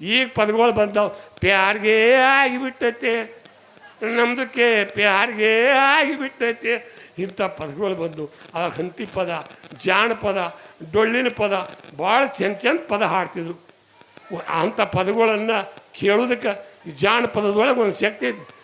ಈಗ ಪದಗಳು ಬಂದವು. ಪ್ಯಾರ್ಗೆ ಆಗಿಬಿಟ್ಟೈತೆ. ನಮ್ದಕ್ಕೆ ಪ್ಯಾರ್ಗೆ ಆಗಿಬಿಟ್ಟೈತೆ. ಇಂಥ ಪದಗಳು ಬಂದು ಆ ಹಂತಿ ಪದ, ಜಾಣ ಪದ, ಡೊಳ್ಳಿನ ಪದ, ಭಾಳ ಚೆಂದ ಚೆಂದ ಪದ ಹಾಡ್ತಿದ್ರು. ಅಂಥ ಪದಗಳನ್ನು ಕೇಳೋದಕ್ಕೆ ಜಾಣ ಪದದೊಳಗೆ ಒಂದು ಶಕ್ತಿ ಐತಿ.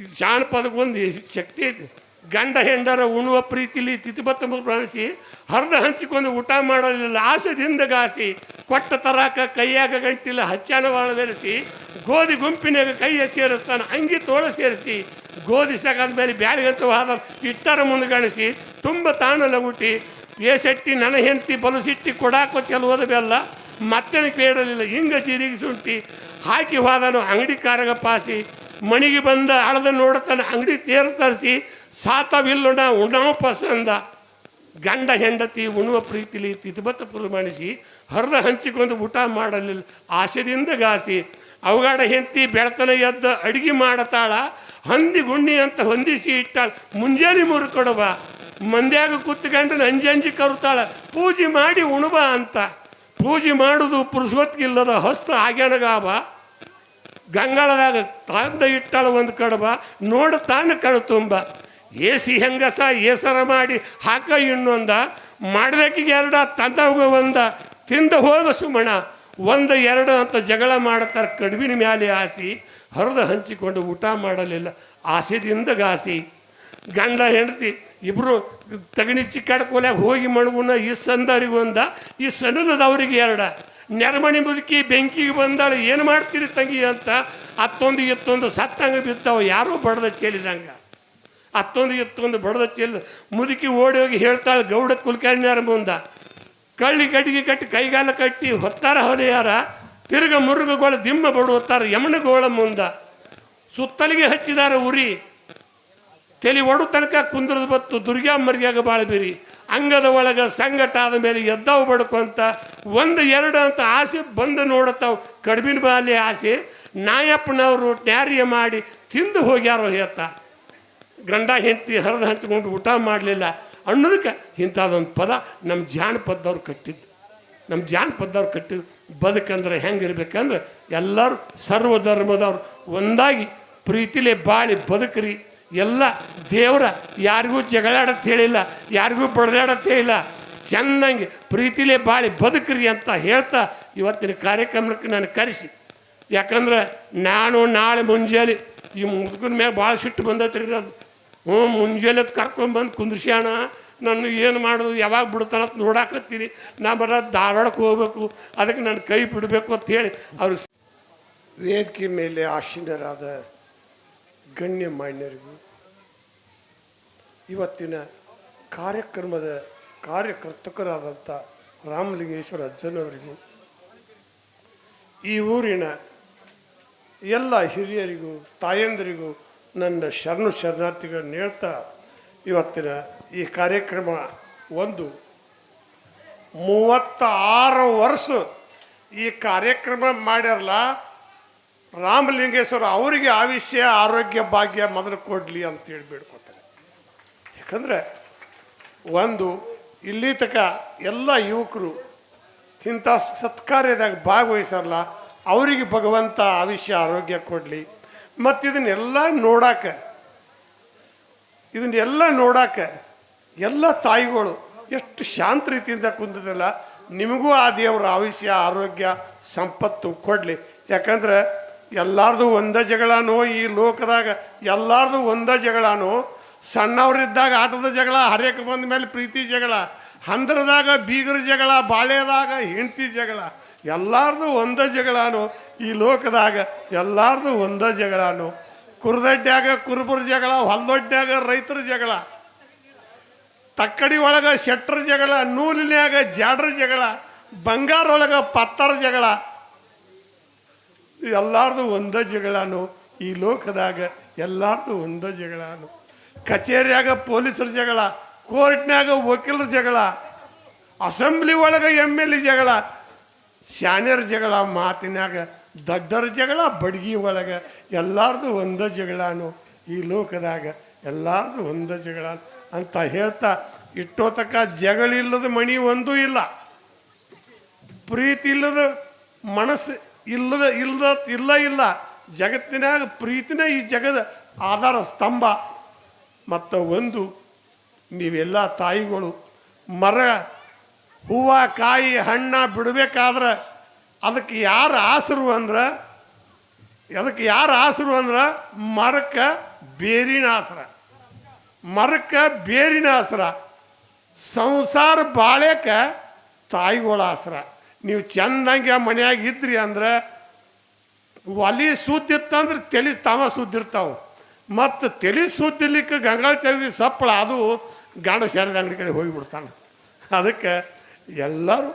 ಈ ಜಾನಪದಕ್ಕೊಂದು ಶಕ್ತಿ ಐತಿ. ಗಂಡ ಹೆಂಡರ ಉಣ್ಣುವ ಪ್ರೀತಿಲಿ ತಿಥಿಬತ್ತ ಪ್ರಾಣಿಸಿ ಹರಿದ ಹಂಚಿಕೊಂಡು ಊಟ ಮಾಡಲಿಲ್ಲ. ಆಸೆದಿಂದ ಗಾಸಿ ಕೊಟ್ಟ ತರಾಕ ಕೈಯಾಗ ಗಂಟಿಲ್ಲ ಹಚ್ಚಾನ ಬೆರೆಸಿ ಗೋಧಿ ಗುಂಪಿನಾಗ ಕೈಯ ಸೇರಿಸ್ತಾನೆ, ಅಂಗಿ ತೋಳ ಸೇರಿಸಿ ಗೋಧಿ ಸಾಕಾದ ಮೇಲೆ ಬ್ಯಾಳಿಗಂತ ಹಾದ ಮುಂದೆ ಮುಂದ್ಗಣಿಸಿ ತುಂಬ ತಾಣಲ ಲಗುಟಿ ಏಸೆಟ್ಟಿ ನನ್ನ ಹೆಂಡತಿ ಬಲಸಿಟ್ಟಿ ಕೊಡಾಕೋ ಚೆಲುವದ ಬೆಲ್ಲ ಮತ್ತೆ ಕೇಳಲಿಲ್ಲ. ಹಿಂಗ ಜೀರಿಗೆ ಸುಂಟಿ ಹಾಕಿ ಹೋದನು, ಅಂಗಡಿ ಕಾರಗ ಪಾಸಿ ಮಣಿಗೆ ಬಂದ ಅಳದ ನೋಡ್ತಾನೆ, ಅಂಗಡಿ ತೇರು ತರಿಸಿ, ಸಾತವಿಲ್ಲೋಣ, ಉಣವ ಪಸಂದ. ಗಂಡ ಹೆಂಡತಿ ಉಣುವ ಪ್ರೀತಿಲಿ ತಿಥಬತ್ತ ಪ್ರಮಾಣಿಸಿ, ಹರಿದ ಹಂಚಿಕೊಂಡು ಊಟ ಮಾಡಲಿಲ್ಲ ಆಸೆದಿಂದ ಗಾಸಿ. ಅವುಗಾಡ ಹೆಂಡತಿ ಬೆಳತನ ಎದ್ದ ಅಡುಗೆ ಮಾಡತಾಳ, ಹಂದಿ ಗುಣ್ಣಿ ಅಂತ ಹೊಂದಿಸಿ ಇಟ್ಟಾಳ, ಮುಂಜಾನೆ ಮೂರು ಕೊಡಬ ಮಂದ್ಯಾಗ ಕೂತ್ಕೊಂಡು ಅಂಜಂಜಿ ಕರುತ್ತಾಳ ಪೂಜೆ ಮಾಡಿ ಉಣುವ ಅಂತ. ಪೂಜೆ ಮಾಡೋದು ಪುರುಷೋತ್ಗಿಲ್ಲದ ಹಸ್ತ ಆಗ್ಯಾನಗಾಬ ಗಂಗಾಳದಾಗ ತಂದ ಇಟ್ಟಳು ಒಂದು ಕಡಬ ನೋಡ ತಾನು ಕಣ ತುಂಬ. ಏಸಿ ಹೆಂಗಸ ಏಸರ ಮಾಡಿ ಹಾಕ ಇನ್ನೊಂದ ಮಾಡ್ದಕ್ಕಿಗೆ ಎರಡ ತಂದ ಒಂದ. ತಿಂದ ಹೋದ ಸುಮಣ. ಒಂದು, ಎರಡು ಅಂತ ಜಗಳ ಮಾಡ್ತಾರೆ ಕಡುಬಿನ ಮ್ಯಾಲೆ ಆಸಿ. ಹರಿದು ಹಂಚಿಕೊಂಡು ಊಟ ಮಾಡಲಿಲ್ಲ. ಆಸೆದಿಂದ ಗಾಸಿ. ಗಂಡ ಹೆಂಡತಿ ಇಬ್ಬರು ತಗಣಿ ಚಿಕ್ಕಾಡ್ಕೊಲ್ಯಾಗ ಹೋಗಿ ಮಣಗುನ ಈ ಸಂದವ್ರಿಗೆ ಒಂದ ಈ ಸಣ್ಣದವ್ರಿಗೆ ಎರಡ. ನೆರಮಣಿ ಮುದುಕಿ ಬೆಂಕಿಗೆ ಬಂದಾಳು, ಏನು ಮಾಡ್ತೀರಿ ತಂಗಿ? ಅಂತ ಅತ್ತೊಂದು ಎತ್ತೊಂದು ಸತ್ತಂಗ ಬಿತ್ತವ ಯಾರೋ ಬಡ್ದ ಚೆಲ್ಲಿದಂಗೆ. ಅತ್ತೊಂದು ಎತ್ತೊಂದು ಬಡ್ದ ಚೆಲ್ಲ, ಮುದುಕಿ ಓಡಿ ಹೋಗಿ ಹೇಳ್ತಾಳೆ, ಗೌಡ ಕುಲ್ಕರ್ಣ್ಯಾರ ಮುಂದ, ಕಳ್ಳಿ ಗಡಿಗೆ ಕಟ್ಟಿ, ಕೈಗಾಲ ಕಟ್ಟಿ, ಹೊತ್ತಾರ ಹೊರೆಯಾರ, ತಿರುಗ ಮುರುಗಗೋಳ ದಿಮ್ಮ ಬಡುತ್ತಾರ ಯಮನಗೋಳ ಮುಂದ. ಸುತ್ತಲಿಗೆ ಹಚ್ಚಿದಾರ ಉರಿ, ತಲೆ ಒಡು ತನಕ ಕುಂದ್ರದ ಬತ್ತು, ದುರ್ಗಾ ಮರ್ಯಾಗ ಬಾಳ್ಬಿರಿ ಅಂಗದ ಒಳಗೆ ಸಂಗಟ ಆದ ಮೇಲೆ ಎದ್ದವು ಬಡ್ಕೊಂತ ಒಂದು ಎರಡು ಅಂತ ಆಸೆ ಬಂದು ನೋಡತ್ತಾವು. ಕಡಿಮಿನ ಬಾಲಿ ಆಸೆ. ನಾಯಪ್ಪನವರು ಟ್ಯಾರಿಯ ಮಾಡಿ ತಿಂದು ಹೋಗ್ಯಾರೋ ಹೇತ ಗಂಡ ಹೆಂಡತಿ ಹರಿದು ಹಂಚ್ಕೊಂಡು ಊಟ ಮಾಡಲಿಲ್ಲ. ಅನ್ನೋದಕ್ಕೆ ಇಂಥದ್ದೊಂದು ಪದ ನಮ್ಮ ಜಾನಪದವ್ರು ಕಟ್ಟಿದ್ದು. ನಮ್ಮ ಜಾನಪದವ್ರು ಕಟ್ಟಿದ್ದು. ಬದುಕಂದ್ರೆ ಹೆಂಗಿರ್ಬೇಕಂದ್ರೆ ಎಲ್ಲರೂ ಸರ್ವ ಧರ್ಮದವ್ರು ಒಂದಾಗಿ ಪ್ರೀತಿಲೇ ಬಾಳಿ ಬದುಕ್ರಿ. ಎಲ್ಲ ದೇವರ ಯಾರಿಗೂ ಜಗಳಾಡತ್ತೆ ಹೇಳಿಲ್ಲ, ಯಾರಿಗೂ ಬಡದಾಡತ್ತೆ ಹೇಳಿಲ್ಲ. ಚೆನ್ನಾಗಿ ಪ್ರೀತಿಲೇ ಬಾಳಿ ಬದುಕ್ರಿ ಅಂತ ಹೇಳ್ತಾ ಇವತ್ತಿನ ಕಾರ್ಯಕ್ರಮಕ್ಕೆ ನಾನು ಕರೆಸಿ. ಯಾಕಂದ್ರೆ ನಾನು ನಾಳೆ ಮುಂಜಾನೆ ಈ ಮುದುಕನ ಮೇಲೆ ಭಾಳ ಸಿಟ್ಟು ಬಂದೈತ್ರಿ ಅದು. ಹ್ಞೂ, ಮುಂಜಾನೆ ಕರ್ಕೊಂಬಂದು ಕುಂದ್ರಿಸ್ಯಾಣ. ನಾನು ಏನು ಮಾಡೋದು, ಯಾವಾಗ ಬಿಡ್ತಾನ ನೋಡಾಕತ್ತೀನಿ. ನಾ ಬರ ಧಾರವಾಡಕ್ಕೆ ಹೋಗ್ಬೇಕು, ಅದಕ್ಕೆ ನನ್ನ ಕೈ ಬಿಡಬೇಕು ಅಂತ ಹೇಳಿ ಅವ್ರಿಗೆ ವೇದಿಕೆ ಮೇಲೆ ಆಸೀನರಾದ ಗಣ್ಯ ಮಾನ್ಯರಿಗೂ ಇವತ್ತಿನ ಕಾರ್ಯಕ್ರಮದ ಕಾರ್ಯಕರ್ತಕರಾದಂಥ ರಾಮಲಿಂಗೇಶ್ವರ ಅಜ್ಜನವರಿಗೂ, ಈ ಊರಿನ ಎಲ್ಲ ಹಿರಿಯರಿಗೂ, ತಾಯಂದಿರಿಗೂ ನನ್ನ ಶರಣು ಶರಣಾರ್ಥಿಗಳನ್ನು ಹೇಳ್ತಾ ಇವತ್ತಿನ ಈ ಕಾರ್ಯಕ್ರಮ ಒಂದು. ಮೂವತ್ತ ಆರು ವರ್ಷ ಈ ಕಾರ್ಯಕ್ರಮ ಮಾಡ್ಯಾರಲ್ಲ ರಾಮಲಿಂಗೇಶ್ವರ ಅವರಿಗೆ ಆವಿಷ್ಯ ಆರೋಗ್ಯ ಭಾಗ್ಯ ಮೊದಲು ಕೊಡಲಿ ಅಂತೇಳಿ ಬೇಡ್ಕೊತಾರೆ. ಯಾಕಂದರೆ ಒಂದು ಇಲ್ಲಿ ತನಕ ಎಲ್ಲ ಯುವಕರು ಇಂಥ ಸತ್ಕಾರ್ಯದಾಗ ಭಾಗವಹಿಸಲ್ಲ ಅವರಿಗೆ ಭಗವಂತ ಆವಿಷ್ಯ ಆರೋಗ್ಯ ಕೊಡಲಿ. ಮತ್ತು ಇದನ್ನೆಲ್ಲ ನೋಡಾಕ ಇದನ್ನೆಲ್ಲ ನೋಡಾಕ ಎಲ್ಲ ತಾಯಿಗಳು ಎಷ್ಟು ಶಾಂತ ರೀತಿಯಿಂದ ಕುಂದಿದಲ್ಲ ನಿಮಗೂ ಆ ದೇವರ ಆವಿಷ್ಯ ಆರೋಗ್ಯ, ಸಂಪತ್ತು ಕೊಡಲಿ. ಯಾಕಂದ್ರೆ ಎಲ್ಲಾರ್ದು ಒಂದ ಜಗಳನೋ ಈ ಲೋಕದಾಗ ಎಲ್ಲಾರ್ದು ಒಂದ ಜಗಳನೋ, ಸಣ್ಣವರಿದ್ದಾಗ ಆಟದ ಜಗಳ ಹರಿಯಕ್ಕೆ ಬಂದ ಮೇಲೆ ಪ್ರೀತಿ ಜಗಳ, ಹಂದ್ರದಾಗ ಬೀಗರ ಜಗಳ ಬಾಳೆದಾಗ ಹೆಂಡ್ತಿ ಜಗಳ, ಎಲ್ಲಾರ್ದು ಒಂದ ಜಗಳನೋ ಈ ಲೋಕದಾಗ ಎಲ್ಲಾರ್ದು ಒಂದ ಜಗಳನೋ. ಕುರ್ದಡ್ಡ್ಯಾಗ ಕುರುಬರ ಜಗಳ ಹೊಲದೊಡ್ಡ್ಯಾಗ ರೈತರ ಜಗಳ, ತಕ್ಕಡಿ ಒಳಗ ಶೆಟ್ರ ಜಗಳ, ನೂಲಿನ್ಯಾಗ ಜಾಡ್ರ ಜಗಳ ಬಂಗಾರ ಒಳಗ ಪತ್ತರ ಜಗಳ ಎಲ್ಲಾರ್ದು ಒಂದ ಜಗಳಾನು. ಈ ಲೋಕದಾಗ ಎಲ್ಲಾರ್ದು ಒಂದ ಜಗಳಾನು. ಕಚೇರಿಯಾಗ ಪೊಲೀಸರ ಜಗಳ ಕೋರ್ಟ್ನಾಗ ವಕೀಲರ ಜಗಳ, ಅಸೆಂಬ್ಲಿ ಒಳಗೆ ಎಂ ಎಲ್ ಎ ಜಗಳ, ಶಾಣ್ಯರ ಜಗಳ ಮಾತಿನಾಗ ದಡ್ಡರ ಜಗಳ, ಬಡ್ಗಿ ಒಳಗೆ ಎಲ್ಲಾರ್ದು ಒಂದ ಜಗಳಾನು. ಈ ಲೋಕದಾಗ ಎಲ್ಲಾರ್ದು ಒಂದ ಜಗಳ ಅಂತ ಹೇಳ್ತಾ ಇಟ್ಟೋತಕ ಜಗಳಿಲ್ಲದ ಮಣಿ ಒಂದೂ ಇಲ್ಲ. ಪ್ರೀತಿ ಇಲ್ಲದ ಮನಸ್ಸು ಇಲ್ಲದ ಇಲ್ಲದ ಇಲ್ಲ ಇಲ್ಲ. ಜಗತ್ತಿನಾಗ ಪ್ರೀತಿನೇ ಈ ಜಗದ ಆಧಾರ ಸ್ತಂಭ. ಮತ್ತು ಒಂದು ನೀವೆಲ್ಲ ತಾಯಿಗಳು, ಮರ, ಹೂವು, ಕಾಯಿ, ಹಣ್ಣ ಬಿಡಬೇಕಾದ್ರೆ ಅದಕ್ಕೆ ಯಾರು ಆಸರು ಅಂದ್ರೆ, ಅದಕ್ಕೆ ಯಾರು ಆಸರು ಅಂದ್ರೆ ಮರಕ್ಕೆ ಬೇರಿನ ಆಸರ. ಮರಕ್ಕೆ ಬೇರಿನ ಆಸರ. ಸಂಸಾರ ಬಾಳೆಕ ತಾಯಿಗಳ ಆಸರ. ನೀವು ಚೆಂದಂಗೆ ಮನೆಯಾಗ ಇದ್ರಿ ಅಂದ್ರೆ ಒಲಿ ಸುದ್ದಿತ್ತಂದ್ರೆ ತಲೆ ತಾವ ಸುದ್ದಿರ್ತಾವೆ. ಮತ್ತು ತಲೆ ಗಂಗಾಳ ಚರಗಿ ಸಪ್ಪಳ, ಅದು ಗಾಂಡ ಸೇರಿದ ಅಂಗಡಿ ಕಡೆ ಹೋಗಿಬಿಡ್ತಾನೆ. ಅದಕ್ಕೆ ಎಲ್ಲರೂ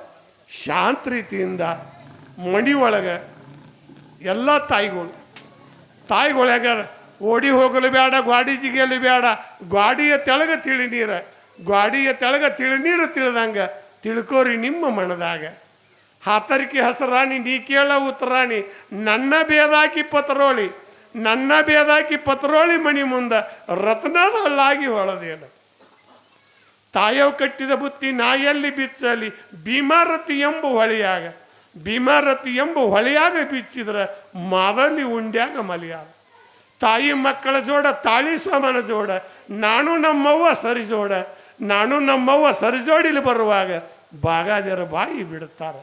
ಶಾಂತ ರೀತಿಯಿಂದ ಮಣಿ ಒಳಗೆ ಎಲ್ಲ ತಾಯಿಗಳು ತಾಯಿಗೊಳಗ ಓಡಿ ಹೋಗಲು ಬೇಡ ಗ್ವಾಡಿ ಜಿಗಿಯಲು ಬೇಡ ಗ್ವಾಡಿಯ ತೆಳಗ ತಿಳಿ ನೀರು ಗ್ವಾಡಿಯ ತೆಳಗ ತಿಳಿ ನೀರು ತಿಳಿದಂಗೆ ತಿಳ್ಕೋರಿ ನಿಮ್ಮ ಮನದಾಗ. ಹಾತರಿಕೆ ಹಸರಾಣಿ ನೀ ಕೇಳ ಉತ್ತರಾಣಿ ನನ್ನ ಬೇದಾಕಿ ಪತ್ರೋಳಿ, ನನ್ನ ಬೇದಾಕಿ ಪತ್ರೋಳಿ ಮಣಿ ಮುಂದ ರತ್ನದ ಹಳ್ಳಾಗಿ ಹೊಳದೇನು. ತಾಯವ್ ಕಟ್ಟಿದ ಬುತ್ತಿ ನಾಯಲ್ಲಿ ಬಿಚ್ಚಲಿ, ಭೀಮಾರತಿ ಎಂಬ ಹೊಳೆಯಾಗ, ಭೀಮಾರತಿ ಎಂಬ ಹೊಳೆಯಾಗ ಬಿಚ್ಚಿದ್ರ ಮಾದಲಿ ಉಂಡ್ಯಾಗ ಮಲಿಯಾಗ ತಾಯಿ ಮಕ್ಕಳ ಜೋಡ, ತಾಳಿ ಸ್ವಾಮನ ಜೋಡ, ನಾನು ನಮ್ಮವ್ವ ಸರಿ ಜೋಡ, ನಾನು ನಮ್ಮವ್ವ ಸರಿಜೋಡಿಲಿ ಬರುವಾಗ ಬಾಗಾದರ ಬಾಯಿ ಬಿಡುತ್ತಾರೆ.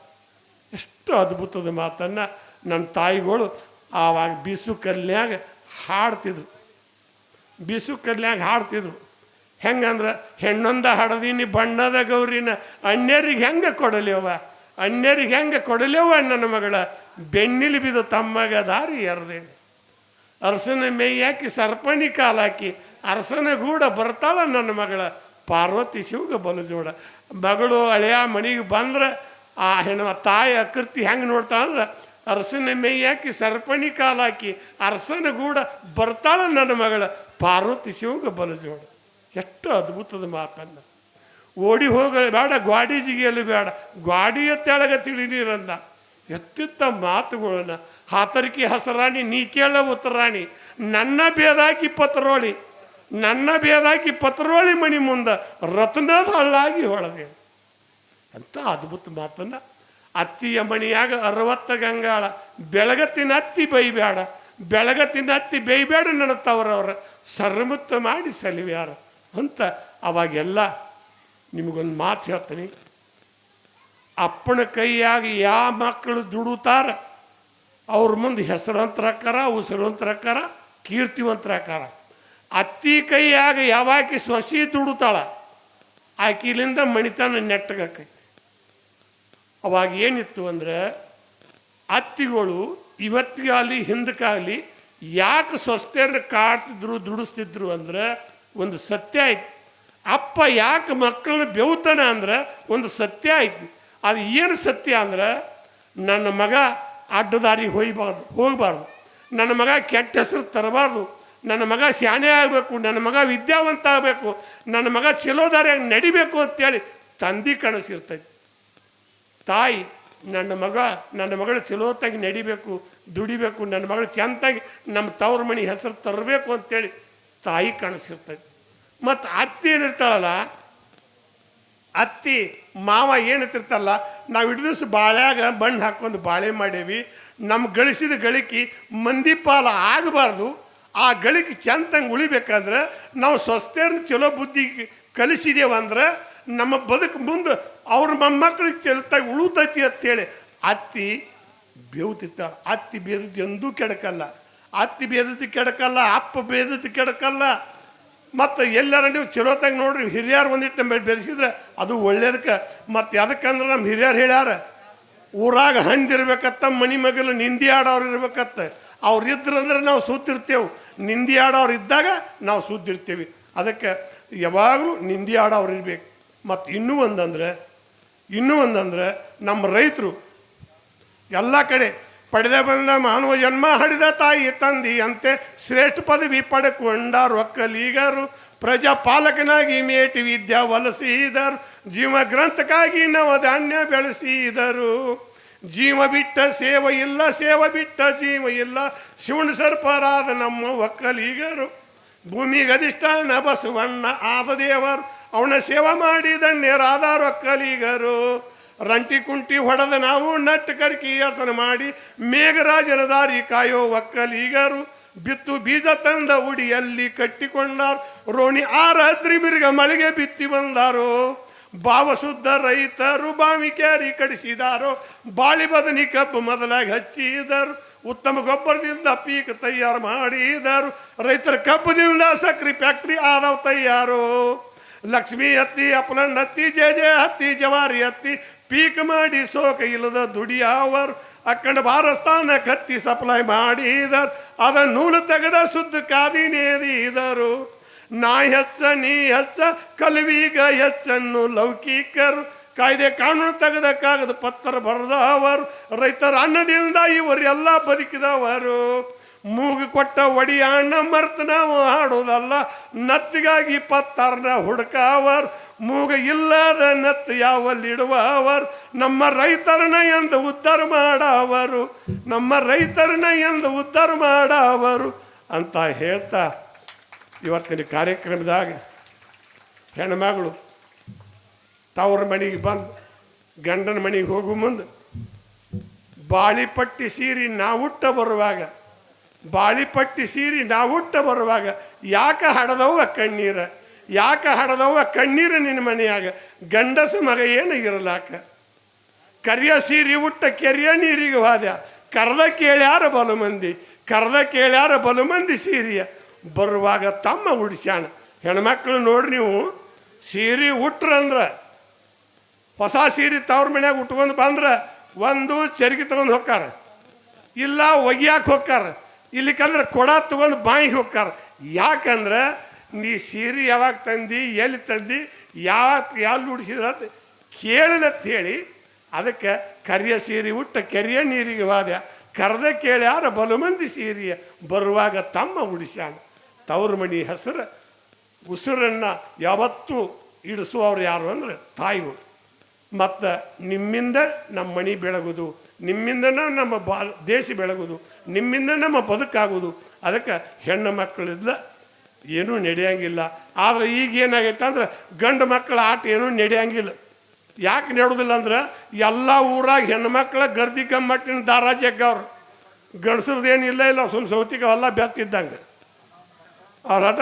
ಎಷ್ಟು ಅದ್ಭುತದ ಮಾತನ್ನು ನನ್ನ ತಾಯಿಗಳು ಆವಾಗ ಬೀಸು ಕಲ್ಯಾಗ ಹಾಡ್ತಿದ್ರು. ಬೀಸು ಕಲ್ಯಾಗ ಹಾಡ್ತಿದ್ರು. ಹೆಂಗಂದ್ರೆ ಹೆಣ್ಣೊಂದ ಹಾಡದೀನಿ ಬಣ್ಣದ ಗೌರಿನ ಅನ್ಯರಿಗೆ ಹೆಂಗೆ ಕೊಡಲೇವ ಅನ್ಯರಿಗೆ ಹೆಂಗೆ ಕೊಡಲೇವ ನನ್ನ ಮಗಳ? ಬೆನ್ನಿಲಿ ಬಿದ ತಮ್ಮಗ ದಾರಿ ಎರದೆ ಅರಸನ ಮೇಯ್ಯಾಕಿ ಸರ್ಪಣಿ ಕಾಲಾಕಿ ಅರಸನ ಗೂಡ ಬರ್ತಾಳ ನನ್ನ ಮಗಳ ಪಾರ್ವತಿ ಶಿವಗ ಬಲಜೋಡ. ಮಗಳು ಹಳೆಯ ಮನೆಗೆ ಬಂದ್ರೆ ಆ ಹೆಣ್ಣು ತಾಯಿ ಅಕೃತಿ ಹೆಂಗೆ ನೋಡ್ತಾಳಂದ್ರೆ ಅರಸನ ಮೇಯಾಕಿ ಸರ್ಪಣಿ ಕಾಲಾಕಿ ಅರಸನ ಗೂಡ ಬರ್ತಾಳ ನನ್ನ ಮಗಳ, ಪಾರ್ವತಿ ಶಿವಗ ಬಲಜೋಡ ಎಷ್ಟು ಅದ್ಭುತದ ಮಾತನ್ನು. ಓಡಿ ಹೋಗಲು ಬೇಡ, ಗ್ವಾಡಿ ಜಿಗಿಯಲು ಬೇಡ, ಗ್ವಾಡಿಯ ತೆಳಗ ತಿಳಿ ನೀರಂದ ಎತ್ತಿತ್ತ ಮಾತುಗಳನ್ನ, ಹಾತರಿಕೆ ಹಸರಾಣಿ, ನೀ ಕೇಳ ಉತ್ತರಾಣಿ, ನನ್ನ ಬೇದಾಕಿ ಪತ್ರೋಳಿ, ನನ್ನ ಬೇದಾಕಿ ಪತ್ರೋಳಿ ಮಣಿ ಮುಂದೆ ರತ್ನದ ಹಳ್ಳಾಗಿ ಹೊಳದೆ ಅಂತ ಅದ್ಭುತ ಮಾತನ್ನು. ಅತ್ತಿಯ ಮಣಿಯಾಗ ಅರವತ್ತ ಗಂಗಾಳ. ಬೆಳಗತ್ತಿನ ಅತ್ತಿ ಬೈಬೇಡ ಬೆಳಗತ್ತಿನ ಅತ್ತಿ ಬೈಬೇಡ ನನ್ನ ತವರವ್ರ ಸರ್ಮುತ್ತ ಮಾಡಿ ಸಲಿವ್ಯಾರ. ಅಂತ ಅವಾಗೆಲ್ಲ ನಿಮಗೊಂದು ಮಾತು ಹೇಳ್ತೀನಿ. ಅಪ್ಪನ ಕೈಯಾಗ ಯಾವ ಮಕ್ಕಳು ದುಡುತ್ತಾರ ಅವ್ರ ಮುಂದೆ ಹೆಸರಂತರಕ್ಕಾರ ಉಸಿರಂತರಕ್ಕಾರ ಕೀರ್ತಿವಂತರಕ್ಕಾರ ಅತ್ತಿ ಕೈಯಾಗ ಯಾವಾಕಿ ಸೊಸಿ ದುಡುತ್ತಾಳ ಆಕಿಲಿಂದ ಮಣಿತನ ನೆಟ್ಟಗಕ್ಕೈತಿ ಅವಾಗ ಏನಿತ್ತು ಅಂದರೆ ಅತ್ತಿಗಳು ಇವತ್ತಿಗಾಗಲಿ ಹಿಂದಕ್ಕಾಗಲಿ ಯಾಕೆ ಸ್ವಸ್ಥೆಯನ್ನು ಕಾಡ್ತಿದ್ರು, ದುಡಿಸ್ತಿದ್ರು ಅಂದ್ರೆ ಒಂದು ಸತ್ಯ ಆಯ್ತು. ಅಪ್ಪ ಯಾಕೆ ಮಕ್ಕಳನ್ನ ಬೆವ್ತಾನ ಅಂದ್ರೆ ಒಂದು ಸತ್ಯ ಆಯ್ತು. ಅದು ಏನು ಸತ್ಯ ಅಂದ್ರೆ ನನ್ನ ಮಗ ಅಡ್ಡದಾರಿ ಹೋಗಬಾರ್ದು ಹೋಗಬಾರ್ದು. ನನ್ನ ಮಗ ಕೆಟ್ಟ ಹೆಸರು ತರಬಾರ್ದು. ನನ್ನ ಮಗ ಶಾಣೆ ಆಗಬೇಕು, ನನ್ನ ಮಗ ವಿದ್ಯಾವಂತ ಆಗಬೇಕು, ನನ್ನ ಮಗ ಚಲೋ ದಾರಿಯಾಗಿ ನಡಿಬೇಕು ಅಂತೇಳಿ ತಂದಿ ಕನಸಿರ್ತೈತಿ. ತಾಯಿ, ನನ್ನ ಮಗ, ನನ್ನ ಮಗಳು ಚಲೋತ್ತಾಗಿ ನಡಿಬೇಕು, ದುಡಿಬೇಕು, ನನ್ನ ಮಗಳು ಚೆಂದಾಗಿ ನಮ್ಮ ತವ್ರ ಮನೆ ಹೆಸರು ತರಬೇಕು ಅಂತೇಳಿ ತಾಯಿ ಕಾಣಿಸಿರ್ತದೆ. ಮತ್ತು ಅತ್ತಿ ಏನಿರ್ತಾಳಲ್ಲ, ಅತ್ತಿ, ಮಾವ ಏನಂತಿರ್ತಲ್ಲ ನಾವು ಇಡೀ ದಿವಸ ಬಾಳ್ಯಾಗ ಬಣ್ಣ ಹಾಕೊಂಡು ಬಾಳೆ ಮಾಡೇವಿ. ನಮ್ಮ ಗಳಿಸಿದ ಗಳಿಕೆ ಮಂದಿ ಪಾಲ ಆಗಬಾರ್ದು. ಆ ಗಳಿಕೆ ಚಂದಂಗೆ ಉಳಿಬೇಕಾದ್ರೆ ನಾವು ಸ್ವಸ್ಥರನ್ನ ಚಲೋ ಬುದ್ಧಿ ಕಲಿಸಿದೇವಂದ್ರೆ ನಮ್ಮ ಬದುಕು ಮುಂದೆ ಅವ್ರ ಮೊಮ್ಮಕ್ಕಳಿಗೆ ಚೆಲ್ತಾಗಿ ಉಳುತೈತಿ ಅಂತೇಳಿ ಅತ್ತಿ ಬೇವುತಿತ್ತ. ಅತ್ತಿ ಬೇದದ್ದು ಎಂದೂ ಕೆಡಕಲ್ಲ. ಅತ್ತಿ ಬೇದದ್ದು ಕೆಡಕಲ್ಲ, ಅಪ್ಪ ಬೇದದ್ದು ಕೆಡಕಲ್ಲ. ಮತ್ತು ಎಲ್ಲಾರ ನೀವು ಚಲೋತಾಗಿ ನೋಡ್ರಿ, ಹಿರಿಯರು ಒಂದಿಟ್ಟು ನಮ್ಮ ಬೆರೆಸಿದ್ರೆ ಅದು ಒಳ್ಳೇದಕ್ಕೆ. ಮತ್ತು ಯಾವ್ದಕ್ಕಂದ್ರೆ ನಮ್ಮ ಹಿರಿಯರು ಹೇಳ್ಯಾರ, ಊರಾಗ ಹಂದಿರ್ಬೇಕತ್ತ ಮನಿ ಮಗಲು ನಿಂದಿ ಆಡೋರು ಇರ್ಬೇಕತ್ತ. ಅವ್ರು ಇದ್ರಂದ್ರೆ ನಾವು ಸೂತಿರ್ತೇವೆ. ನಿಂದಿ ಆಡೋರು ಇದ್ದಾಗ ನಾವು ಸೂತಿರ್ತೇವೆ. ಅದಕ್ಕೆ ಯಾವಾಗಲೂ ನಿಂದಿ ಆಡೋರು ಇರ್ಬೇಕು. ಮತ್ತು ಇನ್ನೂ ಒಂದಂದ್ರೆ ಇನ್ನೂ ಒಂದಂದ್ರೆ ನಮ್ಮ ರೈತರು, ಎಲ್ಲ ಕಡೆ ಪಡೆದ ಬಂದ ಮಾನವ ಜನ್ಮ ಹಡಿದ ತಾಯಿ ತಂದಿ ಅಂತೆ ಶ್ರೇಷ್ಠ ಪದವಿ ಪಡ್ಕೊಂಡಾರು ರೊಕ್ಕಲಿಗರು, ಪ್ರಜಾಪಾಲಕನಾಗಿ ಮೇಟಿ ವಿದ್ಯಾ ವಲಸಿದರು, ಜೀವ ಗ್ರಂಥಕ್ಕಾಗಿ ನವಧಾನ್ಯ ಬೆಳೆಸಿದರು. ಜೀವ ಬಿಟ್ಟ ಸೇವ ಇಲ್ಲ, ಸೇವ ಬಿಟ್ಟ ಜೀವ ಇಲ್ಲ, ಶಿವನ ಸರ್ಪರಾದ ನಮ್ಮ ಒಕ್ಕಲಿಗರು. ಭೂಮಿಗೆ ಅಧಿಷ್ಠಾನ ಬಸವಣ್ಣ ಆದ ದೇವರು ಅವನ ಸೇವಾ ಮಾಡಿದಣ್ಯರಾದ ಕಲಿಗರು ರಂಟಿ ಕುಂಟಿ ಹೊಡೆದ ನಾವು ನಟ್ಟು ಕರ್ಕಿ ಹಸನ ಮಾಡಿ ಮೇಘರಾಜನ ದಾರಿ ಕಾಯೋ ಒಕ್ಕಲಿಗರು. ಬಿತ್ತು ಬೀಜ ತಂದ ಉಡಿಯಲ್ಲಿ ಕಟ್ಟಿಕೊಂಡಾರು, ರೋಣಿ ಆ ರಾತ್ರಿ ಮಿರ್ಗ ಮಳೆಗೆ ಬಿತ್ತಿ ಬಂದಾರು. ಭಾವಶುದ್ಧ ರೈತರು ಬಾವಿ ಕ್ಯಾರಿ ಕಡಿಸಿದಾರೋ, ಬಾಳಿ ಬದನಿ ಕಬ್ಬು ಮೊದಲಾಗಿ ಹಚ್ಚಿದರು. ಉತ್ತಮ ಗೊಬ್ಬರದಿಂದ ಪೀಕ್ ತಯಾರು ಮಾಡಿದರು. ರೈತರ ಕಬ್ಬದಿಂದ ಸಕ್ರಿ ಫ್ಯಾಕ್ಟ್ರಿ ಆದವು ತಯಾರು. ಲಕ್ಷ್ಮಿ ಹತ್ತಿ, ಅಪ್ಲಣ್ಣ ಹತ್ತಿ, ಜೆ ಜೆ ಹತ್ತಿ, ಜವಾರಿ ಹತ್ತಿ, ಪೀಕ್ ಮಾಡಿ ಸೋಕ ಇಲ್ಲದ ದುಡಿಯಾವರು ಅಕ್ಕಂಡ ಭಾರಸ್ಥಾನ ಕತ್ತಿ ಸಪ್ಲೈ ಮಾಡಿದರು. ಅದ ನೂಲು ತೆಗೆದ ಸುದ್ದು ಕಾದಿ ನೇದಿದರು. ನಾ ಹೆಚ್ಚ, ನೀ ಹೆಚ್ಚ, ಕಲ್ವಿಗ ಹೆಚ್ಚನ್ನು ಲೌಕಿಕರು ಕಾಯ್ದೆ ಕಾನೂನು ತೆಗೆದಕ್ಕಾಗದ ಕಾಗದ ಪತ್ರ ಬರೆದವರು, ರೈತರ ಅನ್ನದಿಂದ ಇವರೆಲ್ಲ ಬದುಕಿದವರು. ಮೂಗು ಕೊಟ್ಟ ಒಡಿಯಾಣ ಮರ್ತ ನಾವು ಹಾಡೋದಲ್ಲ ನತ್ತಿಗಾಗಿ ಪತ್ತಾರನ ಹುಡುಕವರು. ಮೂಗ ಇಲ್ಲದ ನತ್ತು ಯಾವಲ್ಲಿಡುವವರು? ನಮ್ಮ ರೈತರನ್ನ ಎಂದು ಉದ್ಧಾರ ಮಾಡವರು. ನಮ್ಮ ರೈತರನ್ನ ಎಂದು ಉದ್ಧಾರ ಮಾಡವರು ಅಂತ ಹೇಳ್ತಾ ಇವತ್ತಿನ ಕಾರ್ಯಕ್ರಮದಾಗ ಹೆಣ್ಮಗಳು ತವ್ರ ಮನೆಗೆ ಬಂದು, ಗಂಡನ ಮನೆಗೆ ಹೋಗು ಮುಂದೆ, ಬಾಳಿಪಟ್ಟಿ ಸೀರೆ ನಾವುಟ್ಟ ಬರುವಾಗ, ಬಾಳಿಪಟ್ಟಿ ಸೀರೆ ನಾವುಟ್ಟ ಬರುವಾಗ, ಯಾಕೆ ಹಡದವ ಕಣ್ಣೀರ, ಯಾಕೆ ಹಡದವ ಕಣ್ಣೀರ ನಿನ್ನ ಮನೆಯಾಗ? ಗಂಡಸ ಮಗ ಏನು ಇರಲಾಕ? ಕರಿಯ ಸೀರಿ ಉಟ್ಟ ಕೆರಿಯ ನೀರಿಗೆ ಹೋದ, ಕರ್ದ ಕೇಳ್ಯಾರ ಬಲು ಮಂದಿ, ಕರ್ದ ಕೇಳ್ಯಾರ ಬಲು ಮಂದಿ ಸೀರಿಯ, ಬರುವಾಗ ತಮ್ಮ ಉಡಿಸ್ಯಾಣ ಹೆಣ್ಮಕ್ಳು ನೋಡ್ರಿ ನೀವು, ಸೀರೆ ಉಟ್ರಂದ್ರೆ ಹೊಸ ಸೀರೆ ತವ್ರ ಮನ್ಯಾಗ ಉಟ್ಕೊಂಡು ಬಂದ್ರೆ ಒಂದು ಚರಿಗೆ ತಗೊಂಡು ಹೋಗ್ತಾರೆ ಇಲ್ಲ ಒಗ್ಯಾಕೆ ಇಲ್ಲಿ ಇಲ್ಲಿಕಂದ್ರೆ ಕೊಡ ತಗೊಂಡು ಬಾಯಿ ಹೋಗ್ತಾರೆ ಯಾಕಂದ್ರೆ ನೀ ಸೀರೆ ಯಾವಾಗ ತಂದು, ಎಲ್ಲಿ ತಂದು ಯಾವ ಎಲ್ಲಿ ಉಡಿಸಿದ್ರ ಅಂತ ಕೇಳಲಂತ ಹೇಳಿ ಅದಕ್ಕೆ ಕರಿಯ ಸೀರೆ ಉಟ್ಟ ಕೆರೆಯ ನೀರಿಗೆ ವಾದ ಕರೆದ ಕೇಳ್ಯಾರ ಬಲು ಮಂದಿ ಸೀರೆಯ ಬರುವಾಗ ತಮ್ಮ ಉಡಿಸ್ಯಾನ. ತವ್ರ ಮಣಿ ಹೆಸರು ಉಸಿರನ್ನು ಯಾವತ್ತೂ ಇಡಿಸುವವರು ಯಾರು ಅಂದರೆ ತಾಯಿಗಳು ಮತ್ತು ನಿಮ್ಮಿಂದ ನಮ್ಮ ಮನೆ ಬೆಳಗುದು ನಿಮ್ಮಿಂದ ನಮ್ಮ ಬಾ, ದೇಶ ಬೆಳಗೋದು, ನಿಮ್ಮಿಂದ ನಮ್ಮ ಬದುಕಾಗೋದು. ಅದಕ್ಕೆ ಹೆಣ್ಣು ಮಕ್ಕಳಿಂದ ಏನೂ ನಡೆಯಂಗಿಲ್ಲ. ಆದರೆ ಈಗ ಏನಾಗೈತೆ ಅಂದ್ರೆ ಗಂಡು ಮಕ್ಕಳ ಆಟ ಏನೂ ನಡೆಯಂಗಿಲ್ಲ. ಯಾಕೆ ನೆಡೋದಿಲ್ಲ ಅಂದ್ರೆ ಎಲ್ಲ ಊರಾಗ ಹೆಣ್ಣು ಮಕ್ಕಳ ಗರ್ದಿ ಕಮ್ಮಟ್ಟಿನ ದಾರ ಜಗ್ಗವ್ರು. ಗಂಡಸ್ರದ್ದು ಏನು ಇಲ್ಲ ಸುಮ್ಮ ಸೌತಿಗೆ ಎಲ್ಲ ಬೆಚ್ಚಿದ್ದಂಗೆ ಅವ್ರ ಆಟ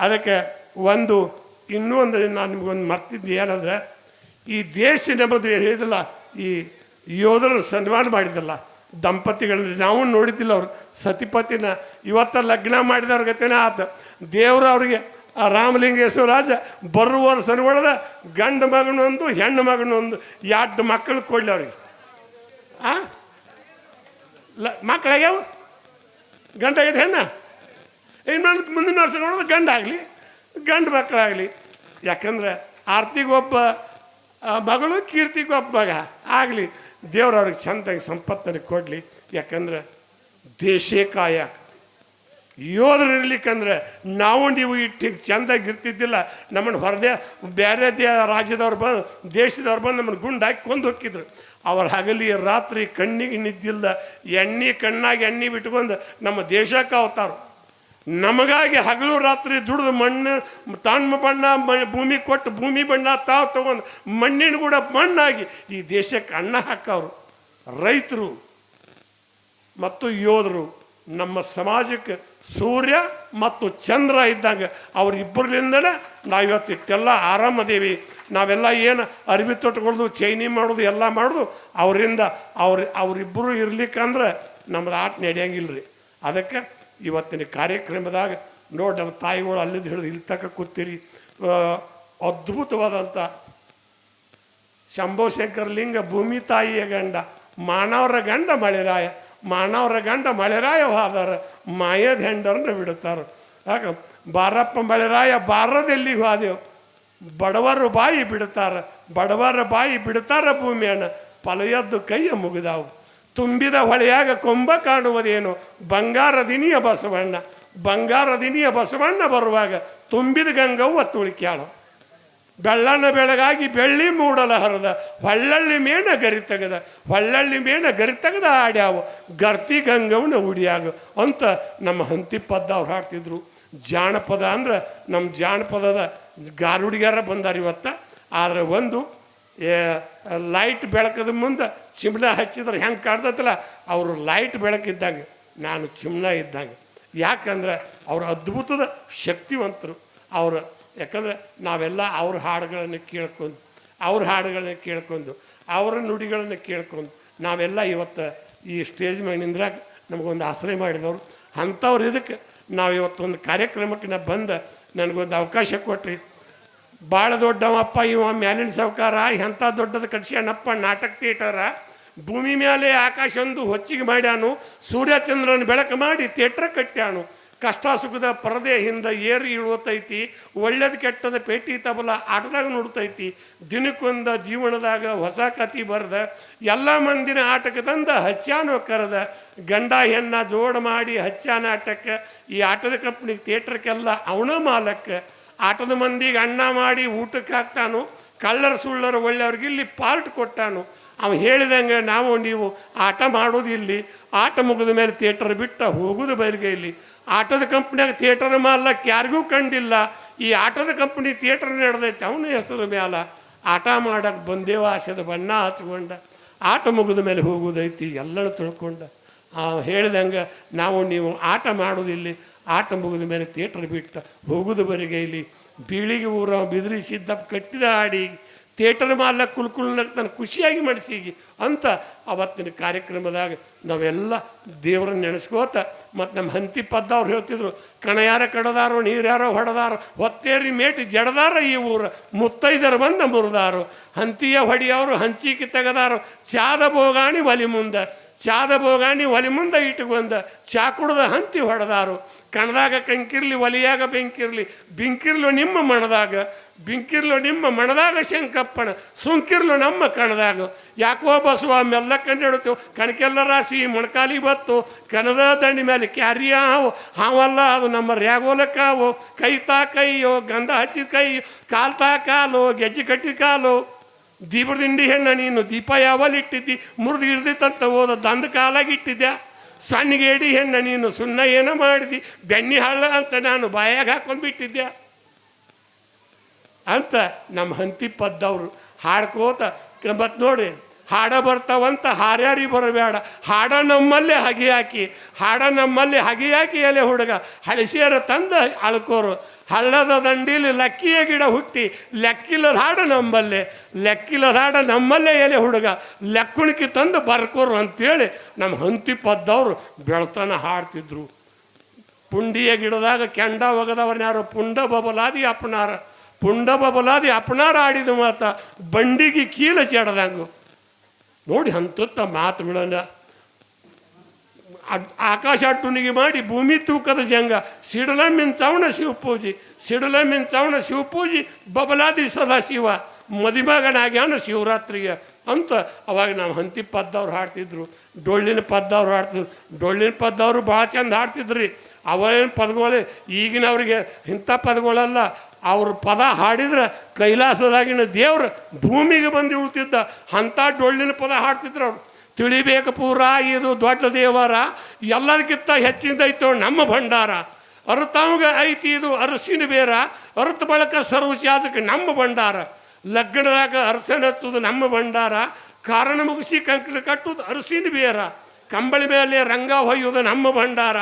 ಅದಕ್ಕೆ ಒಂದು ಇನ್ನೂ ಒಂದು ನಾನು ನಿಮ್ಗೊಂದು ಮರ್ತಿದ್ದು ಏನಂದ್ರೆ ಈ ದೇಶ ನಮ್ಮದು ಹೇಳಿದಲ್ಲ ಈ ಯೋಧರನ್ನು ಸನ್ಮಾನ ಮಾಡಿದಲ್ಲ ದಂಪತಿಗಳಲ್ಲಿ ನಾವು ನೋಡಿದ್ದಿಲ್ಲ ಅವರು. ಸತಿಪತಿನ ಇವತ್ತ ಲಗ್ನ ಮಾಡಿದವ್ರ ಗತಿನೇ ಆತ. ದೇವರು ಅವರಿಗೆ, ಆ ರಾಮಲಿಂಗೇಶ್ವರಾಜ ಬರುವ ಗಂಡ ಗಂಡು ಮಗನೊಂದು, ಹೆಣ್ಣು ಮಗನೊಂದು, ಎರಡು ಮಕ್ಕಳು ಕೊಡ್ಲಿ ಅವ್ರಿಗೆ. ಆ? ಲ, ಮಕ್ಕಳಾಗ್ಯಾವ? ಗಂಡ ಆಗಿದೆ ಹೆಣ್ಣ? ಇನ್ನೊಂದು ಮುಂದಿನ ವರ್ಷ ನೋಡಿದ್ರೆ ಗಂಡ ಆಗಲಿ, ಗಂಡು ಮಕ್ಕಳಾಗಲಿ. ಯಾಕಂದ್ರೆ ಆರ್ತಿಗೆ ಒಬ್ಬ ಮಗಳು ಕೀರ್ತಿ ಒಬ್ಬ ಮಗ. ಆಗಲಿ, ದೇವ್ರು ಅವ್ರಿಗೆ ಚಂದಾಗಿ ಸಂಪತ್ತನ್ನು ಕೊಡಲಿ. ಯಾಕಂದ್ರೆ ದೇಶೇ ಕಾಯ ಯೋಧರು ಇರ್ಲಿಕ್ಕಂದ್ರೆ ನಾವು ನೀವು ಇಟ್ಟು ಚಂದಾಗಿ ಇರ್ತಿದ್ದಿಲ್ಲ. ನಮ್ಮನ್ನು ಹೊರದೇ ಬೇರೆ ದೇ ರಾಜ್ಯದವ್ರು ಬಂದು ದೇಶದವ್ರು ಬಂದು ನಮ್ಮನ್ನು ಗುಂಡಾಕಿ ಕೊಂದು ಹೋಗಿದ್ರು ಅವ್ರ ಹಗಲಿ ರಾತ್ರಿ ಕಣ್ಣಿಗೆ ನಿದ್ದಿಲ್ಲ. ಎಣ್ಣೆ ಕಣ್ಣಾಗಿ ಎಣ್ಣೆ ಬಿಟ್ಕೊಂಡು ನಮ್ಮ ದೇಶಕ್ಕೆ ಅವತಾರು. ನಮಗಾಗಿ ಹಗಲು ರಾತ್ರಿ ದುಡಿದು ಮಣ್ಣು ತಮ್ಮ ಬಣ್ಣ, ಮ- ಭೂಮಿ ಕೊಟ್ಟು ಭೂಮಿ ಬಣ್ಣ ತಾವು ತಗೊಂಡು ಮಣ್ಣಿನ ಕೂಡ ಮಣ್ಣಾಗಿ ಈ ದೇಶಕ್ಕೆ ಅನ್ನ ಹಾಕೋರು ರೈತರು ಮತ್ತು ಯೋಧರು, ನಮ್ಮ ಸಮಾಜಕ್ಕೆ ಸೂರ್ಯ ಮತ್ತು ಚಂದ್ರ ಇದ್ದಂಗೆ ಅವರಿಬ್ಬರಲಿಂದನೇ ನಾವು ಇವತ್ತು ಇಟ್ಟೆಲ್ಲ ಆರಾಮದೇವಿ. ನಾವೆಲ್ಲ ಏನು ಅರಿವಿ ತೊಟ್ಕೊಳ್ಳೋದು ಚೈನಿ ಮಾಡೋದು, ಎಲ್ಲ ಮಾಡೋದು, ಅವರಿಂದ ಅವ್ರ, ಅವರಿಬ್ಬರು ಇರ್ಲಿಕ್ಕಂದ್ರೆ ನಮ್ದು ಆಟ ನಡೆಯಂಗಿಲ್ಲ ರೀ ಅದಕ್ಕೆ ಇವತ್ತಿನ ಕಾರ್ಯಕ್ರಮದಾಗ ನೋಡಿ ನಮ್ಮ ತಾಯಿಗಳು ಅಲ್ಲಿಂದ ಹಿಡಿದು ಇಲ್ಲಿ ತಕ್ಕ ಕೂತೀರಿ. ಅದ್ಭುತವಾದಂಥ ಶಂಭೋ ಶಂಕರ ಲಿಂಗ ಭೂಮಿ ತಾಯಿಯ ಗಂಡ, ಮಾನವರ ಗಂಡ ಮಳೆರಾಯ, ಮಾನವರ ಗಂಡ ಮಳೆರಾಯ ಹೋದಾರ ಮಾಯದ ಹೆಂಡರನ್ನು ಬಿಡುತ್ತಾರೆ. ಬಾರಪ್ಪ ಮಳೆರಾಯ ಬಾರದಲ್ಲಿ ಹೋದೆವು ಬಡವರು ಬಾಯಿ ಬಿಡುತ್ತಾರೆ, ಬಡವರ ಬಾಯಿ ಬಿಡುತ್ತಾರೆ ಭೂಮಿಯನ್ನು ಫಲಯದ್ದು ಕೈಯ ಮುಗಿದಾವು. ತುಂಬಿದ ಹೊಳೆಯಾಗ ಕೊಂಬ ಕಾಣುವುದೇನು? ಬಂಗಾರದಿನಿಯ ಬಸವಣ್ಣ. ಬಂಗಾರದಿನಿಯ ಬಸವಣ್ಣ ಬರುವಾಗ ತುಂಬಿದ ಗಂಗವ್ವ ತುಳಿಕ್ಯಾಳು ಬೆಳ್ಳನ ಬೆಳಗಾಗಿ ಬೆಳ್ಳಿ ಮೂಡಲ ಹರದ, ಹೊಳ್ಳಳ್ಳಿ ಮೇಣ ಗರಿ ತೆಗೆದ, ಹೊಳ್ಳಳ್ಳಿ ಮೇಣ ಗರಿ ತೆಗೆದ ಆಡ್ಯಾವು ಗರ್ತಿ ಗಂಗವನ ಉಡಿಯಾಗ ಅಂತ ನಮ್ಮ ಹಂತಿಪದ್ದ ಅವ್ರು ಹಾಡ್ತಿದ್ರು. ಜಾನಪದ ಅಂದ್ರೆ ನಮ್ಮ ಜಾನಪದದ ಗಾರುಡಿಗಾರ ಬಂದಾರ ಇವತ್ತ. ಆದರೆ ಒಂದು ಲೈಟ್ ಬೆಳಕದ ಮುಂದೆ ಚಿಮ್ನ ಹಚ್ಚಿದ್ರೆ ಹೆಂಗೆ ಕಾಡ್ದತ್ತಲ್ಲ ಅವರು ಲೈಟ್ ಬೆಳಕಿದ್ದಂಗೆ, ನಾನು ಚಿಮ್ನ ಇದ್ದಂಗೆ. ಯಾಕಂದ್ರೆ ಅವರು ಅದ್ಭುತದ ಶಕ್ತಿವಂತರು. ಅವರು, ಯಾಕಂದ್ರೆ ನಾವೆಲ್ಲ ಅವ್ರ ಹಾಡುಗಳನ್ನು ಕೇಳ್ಕೊಂಡು, ಅವ್ರ ಹಾಡುಗಳನ್ನ ಕೇಳ್ಕೊಂಡು, ಅವರ ನುಡಿಗಳನ್ನು ಕೇಳ್ಕೊಂಡು, ನಾವೆಲ್ಲ ಇವತ್ತು ಈ ಸ್ಟೇಜ್ ಮೇಲೆ ನಿಂದ್ರಾಗ ನಮಗೊಂದು ಆಶ್ರಯ ಮಾಡಿದವರು. ಅಂಥವ್ರು ಇದಕ್ಕೆ ನಾವು ಇವತ್ತೊಂದು ಕಾರ್ಯಕ್ರಮಕ್ಕೆ ನಾ ಬಂದು ನನಗೊಂದು ಅವಕಾಶ ಕೊಟ್ರಿ. ಭಾಳ ದೊಡ್ಡವಪ್ಪ, ಇವ ಮ್ಯಾಲಿನ ಸಾವುಕಾರ ಎಂಥ ದೊಡ್ಡದು ಕಟ್ಸ್ಯಾನಪ್ಪ, ನಾಟಕ ಥಿಯೇಟರ. ಭೂಮಿ ಮೇಲೆ ಆಕಾಶ ಒಂದು ಹೊಚ್ಚಿಗೆ ಮಾಡ್ಯಾನು, ಸೂರ್ಯಚಂದ್ರನ ಬೆಳಕು ಮಾಡಿ ಥಿಯೇಟ್ರ್ ಕಟ್ಟ್ಯಾನು. ಕಷ್ಟ ಸುಖದ ಪರದೆ ಹಿಂದೆ ಏರಿ ಇಳುವತೈತಿ, ಒಳ್ಳೇದು ಕೆಟ್ಟದ ಪೇಟಿ ತಬಲ ಆಟದಾಗ ನೋಡ್ತೈತಿ. ದಿನಕ್ಕೊಂದ ಜೀವನದಾಗ ಹೊಸ ಕತಿ ಬರೆದ, ಎಲ್ಲ ಮಂದಿನ ಆಟಕ್ಕೆ ತಂದ ಹಚ್ಚಾನು ಕರೆದ. ಗಂಡ ಹೆಣ್ಣ ಜೋಡ ಮಾಡಿ ಹಚ್ಚಾನ ಆಟಕ್ಕೆ ಈ ಆಟದ ಕಂಪ್ನಿಗೆ ಥಿಯೇಟ್ರಕ್ಕೆಲ್ಲ ಅವನ ಮಾಲಕ್ಕೆ ಆಟದ ಮಂದಿಗೆ ಅನ್ನ ಮಾಡಿ ಊಟಕ್ಕೆ ಹಾಕ್ತಾನು, ಕಳ್ಳರ ಸುಳ್ಳರು ಒಳ್ಳೆಯವ್ರಿಗೆ ಇಲ್ಲಿ ಪಾರ್ಟ್ ಕೊಟ್ಟಾನು. ಅವ ಹೇಳಿದಂಗೆ ನಾವು ನೀವು ಆಟ ಮಾಡೋದು ಇಲ್ಲಿ, ಆಟ ಮುಗಿದ ಮೇಲೆ ಥಿಯೇಟರ್ ಬಿಟ್ಟ ಹೋಗುದು ಬಯಲಿಗೆ ಇಲ್ಲಿ. ಆಟದ ಕಂಪ್ನಿಯಾಗ ಥಿಯೇಟರ್ ಮಾರ್ಲಕ್ಕೆ ಯಾರಿಗೂ ಕಂಡಿಲ್ಲ. ಈ ಆಟದ ಕಂಪ್ನಿ ಥಿಯೇಟರ್ ನಡೆದೈತೆ, ಅವನ ಹೆಸರು ಮ್ಯಾಲ. ಆಟ ಮಾಡಕ್ಕೆ ಬಂದೇವ ಆಸೆದ ಬಣ್ಣ ಹಚ್ಕೊಂಡ, ಆಟ ಮುಗಿದ ಮೇಲೆ ಹೋಗುದೈತಿ ಎಲ್ಲನೂ ತಿಳ್ಕೊಂಡ. ಹೇಳಿದಂಗೆ ನಾವು ನೀವು ಆಟ ಮಾಡೋದಿಲ್ಲಿ ಆಟ ಮುಗಿದ ಮೇಲೆ ಥಿಯೇಟರ್ ಬಿಟ್ಟ ಹೋಗುದು ಬರಿಗೆ ಇಲ್ಲಿ ಬೀಳಿಗೆ ಊರ ಬಿದಿರಿ ಸಿದ್ದಪ್ಪ ಕಟ್ಟಿದ ಆಡಿ ಥಿಯೇಟರ್ ಮಾಲ ಕುಲ್ಕುಲ್ನಕ್ಕೆ ತನ್ನ ಖುಷಿಯಾಗಿ ಮಾಡಿಸಿ ಅಂತ ಅವತ್ತಿನ ಕಾರ್ಯಕ್ರಮದಾಗ ನಾವೆಲ್ಲ ದೇವ್ರನ್ನ ನೆನೆಸ್ಕೋತ ಮತ್ತು ನಮ್ಮ ಹಂತಿ ಪದ್ದ ಅವ್ರು ಹೇಳ್ತಿದ್ರು, ಕಣ ಯಾರ ಕಡದಾರೋ, ನೀರು ಯಾರೋ ಹೊಡೆದಾರೋ ಹೊತ್ತೇರಿ ಮೇಟಿ ಜಡದಾರ ಈ ಊರು ಮುತ್ತೈದರ ಬಂದ ಮುರಿದಾರು, ಹಂತಿಯ ಹೊಡಿಯವರು ಹಂಚಿಕೆ ತೆಗದಾರು, ಚಾದ ಬೋಗಾಣಿ ಒಲಿ ಮುಂದೆ ಚಾದ ಬೋಗಾಣಿ ಒಲೆ ಮುಂದೆ ಇಟ್ಟುಕೊಂಡ ಚಾ ಕುಡ್ದ ಹಂತಿ ಹೊಡೆದಾರು. ಕಣದಾಗ ಕಂಕಿರ್ಲಿ, ಒಲಿಯಾಗ ಬೆಂಕಿರ್ಲಿ, ಬಿಂಕಿರ್ಲು ನಿಮ್ಮ ಮಣದಾಗ, ಬಿಂಕಿರ್ಲು ನಿಮ್ಮ ಮಣದಾಗ ಶಂಕಪ್ಪಣ ಸುಂಕಿರ್ಲು ನಮ್ಮ ಕಣದಾಗ. ಯಾಕೋ ಬಸವ ಮೆಲ್ಲ ಕಂಡಿಡ್ತೇವೆ ಕಣಕೆಲ್ಲ ರಾಶಿ ಮೊಣಕಾಲಿ ಬತ್ತು, ಕಣದ ದಂಡಿ ಮೇಲೆ ಕ್ಯಾರಿಯ ಹಾವು, ಹಾವಲ್ಲ ಅದು ನಮ್ಮ ರ್ಯಾಗೋಲಕ್ಕಾವು ಕೈ ತಾ ಕೈಯೋ, ಗಂಧ ಹಚ್ಚಿದ ಕೈ ಕಾಲು ತಾ ಕಾಲು, ಗೆಜ್ಜೆ ಕಟ್ಟಿದ ಕಾಲು. ದೀಪದಿಂಡಿ ಹೆಣ್ಣ ನೀನು ದೀಪ ಯಾವಲ್ಲಿ ಇಟ್ಟಿದ್ದಿ ಮುರಿದು ಇರ್ದಿತ್ತಂತ ಹೋದ ದಂದ ಕಾಲಾಗಿ ಇಟ್ಟಿದ್ಯಾ ಸಣ್ಣಗೇಡಿ ಹೆಣ್ಣ ನೀನು ಸುಣ್ಣ ಏನೋ ಮಾಡಿದಿ ಬೆಣ್ಣಿ ಹಳ್ಳ ಅಂತ ನಾನು ಬಾಯಾಗ ಹಾಕೊಂಡು ಬಿಟ್ಟಿದ್ದೆ ಅಂತ ನಮ್ಮ ಹಂತಿ ಪದ್ದವರು ಹಾಡ್ಕೋತ ಮತ್ತು ನೋಡಿ, ಹಾಡ ಬರ್ತಾವಂತ ಹಾರ್ಯಾರಿ ಬರಬೇಡ. ಹಾಡ ನಮ್ಮಲ್ಲೇ ಹಗಿ ಹಾಕಿ, ಹಾಡ ನಮ್ಮಲ್ಲಿ ಹಗಿ ಹಾಕಿ ಎಲೆ ಹುಡುಗ, ಹಳಸಿಯರ ತಂದ ಅಳ್ಕೋರು. ಹಳ್ಳದ ದಂಡೀಲಿ ಲಕ್ಕಿಯ ಗಿಡ ಹುಟ್ಟಿ ಲೆಕ್ಕಿಲ್ಲದ ಹಾಡು ನಮ್ಮಲ್ಲೇ ಲೆಕ್ಕಿಲ್ಲದ ಹಾಡು ನಮ್ಮಲ್ಲೇ ಎಲೆ ಹುಡುಗ, ಲೆಕ್ಕುಣಿಕೆ ತಂದು ಬರ್ಕೋರು ಅಂತೇಳಿ ನಮ್ಮ ಹಂತಿ ಪದ್ದವರು ಬೆಳ್ತನ ಹಾಡ್ತಿದ್ರು. ಪುಂಡಿಯ ಗಿಡದಾಗ ಕೆಂಡ ಒಗದವ್ರನ್ನ ಯಾರು? ಪುಂಡ ಬಬಲಾದಿ ಅಪ್ಪನಾರ. ಪುಂಡ ಬಬಲಾದಿ ಅಪ್ಪನಾರ ಆಡಿದ ಮಾತ ಬಂಡಿಗೆ ಕೀಲ ಚೆಡದಂಗು. ನೋಡಿ ಅಂತತ್ತ ಮಾತು ಅಡ್ ಆಕಾಶ ಅಟ್ಟುನಿಗೆ ಮಾಡಿ ಭೂಮಿ ತೂಕದ ಜಂಗ. ಸಿಡಲ ಮಿಂಚವಣ ಶಿವಪೂಜಿ. ಸಿಡಲ ಮಿಂಚವಣ ಶಿವಪೂಜಿ. ಬಬಲಾದಿ ಸದಾಶಿವ. ಮದಿಮಗನಾಗ್ಯಾನ ಶಿವರಾತ್ರಿಗೆ ಅಂತ ಅವಾಗ ನಾವು ಹಂತಿ ಪದ್ದವ್ರು ಹಾಡ್ತಿದ್ರು. ಡೊಳ್ಳಿನ ಪದ್ದವ್ರು ಹಾಡ್ತಿದ್ರು. ಡೊಳ್ಳಿನ ಪದ್ದವರು ಭಾಳ ಚಂದ ಹಾಡ್ತಿದ್ರಿ. ಅವೇನು ಪದಗಳು ಈಗಿನವ್ರಿಗೆ ಇಂಥ ಪದಗಳಲ್ಲ. ಅವ್ರ ಪದ ಹಾಡಿದ್ರೆ ಕೈಲಾಸದಾಗಿನ ದೇವ್ರು ಭೂಮಿಗೆ ಬಂದು ಉಳ್ತಿದ್ದ. ಅಂಥ ಡೊಳ್ಳಿನ ಪದ ಹಾಡ್ತಿದ್ರು ಅವ್ರು. ತಿಳಿಬೇಕು ಪೂರ, ಇದು ದೊಡ್ಡ ದೇವರ. ಎಲ್ಲದಕ್ಕಿಂತ ಹೆಚ್ಚಿಂದೈತೋ ನಮ್ಮ ಭಂಡಾರ. ಅರುತಮ್ಗೆ ಐತಿ ಇದು ಅರಸಿನ ಬೇರ. ಅರುತ ಬಳಕ ಸರ್ವಶಾಸಕ ನಮ್ಮ ಭಂಡಾರ. ಲಗ್ನದಾಗ ಅರಸನ ಹಚ್ಚುದು ನಮ್ಮ ಭಂಡಾರ. ಕಾರಣ ಮುಗಿಸಿ ಕಂಕಣ ಕಟ್ಟುದು ಅರಸಿನ ಬೇರ. ಕಂಬಳಿ ಮೇಲೆ ರಂಗ ಹೊಯ್ಯುವುದು ನಮ್ಮ ಭಂಡಾರ.